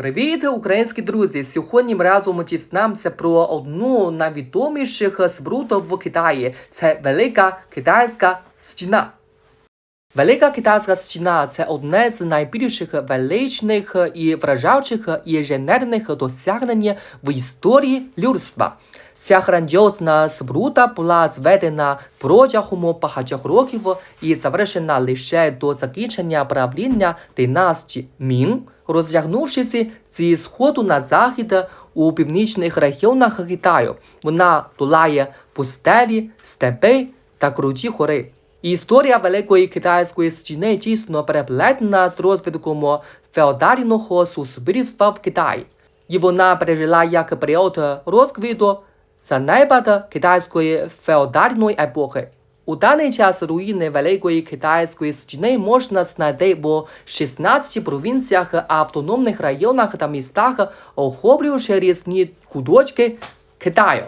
Привіт, українські друзі! Сьогодні ми разом дізнаємося про одну найвідоміших збруд в Китаї. Це Велика Китайська стіна. Велика китайська стіна це одне з найбільших величних і вражаючих інженерних досягнень в історії людства. Ця грандіозна споруда була зведена протягом багатьох років і завершена лише до закінчення правління династії Мін, розтягнувшись зі сходу на захід у північних регіонах Китаю. Вона долає пустелі, степи та круті гори. Історія Великої Китайської стіни тісно переплетена з розвитком феодального суспільства в Китаї. І вона пережила як період розквіту занепад китайської феодальної епохи. У даний час руїни Великої Китайської стіни можна знайти в 16 провінціях, автономних районах та містах, охоплюючи різні куточки Китаю.